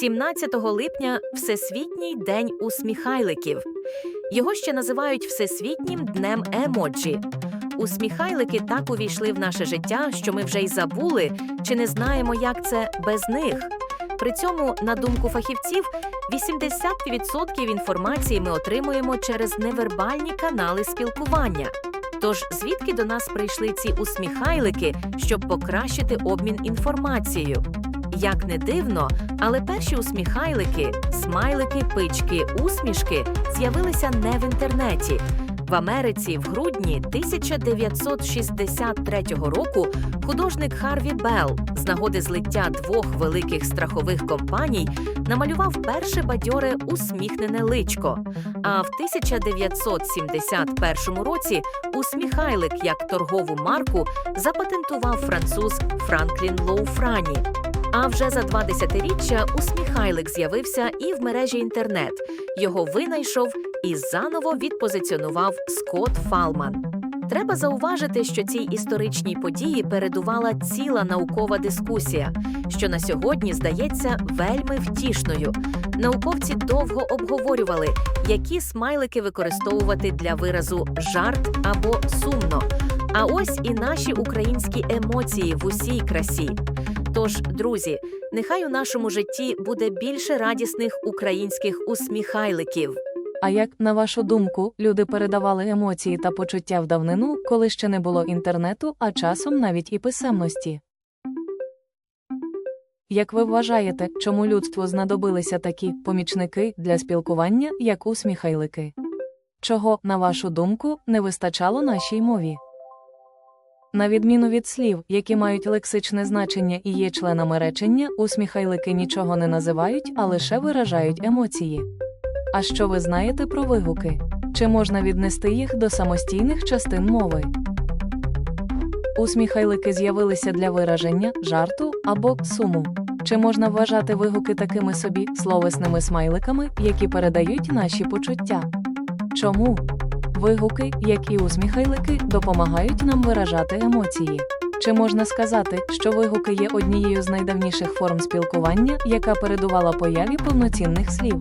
17 липня Всесвітній день усміхайликів. Його ще називають Всесвітнім днем емоджі. Усміхайлики так увійшли в наше життя, що ми вже й забули чи не знаємо, як це без них. При цьому, на думку фахівців, 80% інформації ми отримуємо через невербальні канали спілкування. Тож звідки до нас прийшли ці усміхайлики, щоб покращити обмін інформацією? Як не дивно, але перші усміхайлики, смайлики, пички, усмішки з'явилися не в інтернеті. В Америці в грудні 1963 року художник Харві Белл з нагоди злиття двох великих страхових компаній намалював перше бадьоре усміхнене личко. А в 1971 році усміхайлик як торгову марку запатентував француз Франклін Лоуфрані. А вже за два десятиріччя усміхайлик з'явився і в мережі інтернет. Його винайшов і заново відпозиціонував Скотт Фалман. Треба зауважити, що цій історичній події передувала ціла наукова дискусія, що на сьогодні здається вельми втішною. Науковці довго обговорювали, які смайлики використовувати для виразу жарт або сумно. А ось і наші українські емоції в усій красі. Тож, друзі, нехай у нашому житті буде більше радісних українських усміхайликів. А як, на вашу думку, люди передавали емоції та почуття в давнину, коли ще не було інтернету, а часом навіть і писемності? Як ви вважаєте, чому людству знадобилися такі помічники для спілкування, як усміхайлики? Чого, на вашу думку, не вистачало нашій мові? На відміну від слів, які мають лексичне значення і є членами речення, усміхайлики нічого не називають, а лише виражають емоції. А що ви знаєте про вигуки? Чи можна віднести їх до самостійних частин мови? Усміхайлики з'явилися для вираження, жарту або суму. Чи можна вважати вигуки такими собі словесними смайликами, які передають наші почуття? Чому? Вигуки, як і усміхайлики, допомагають нам виражати емоції. Чи можна сказати, що вигуки є однією з найдавніших форм спілкування, яка передувала появі повноцінних слів?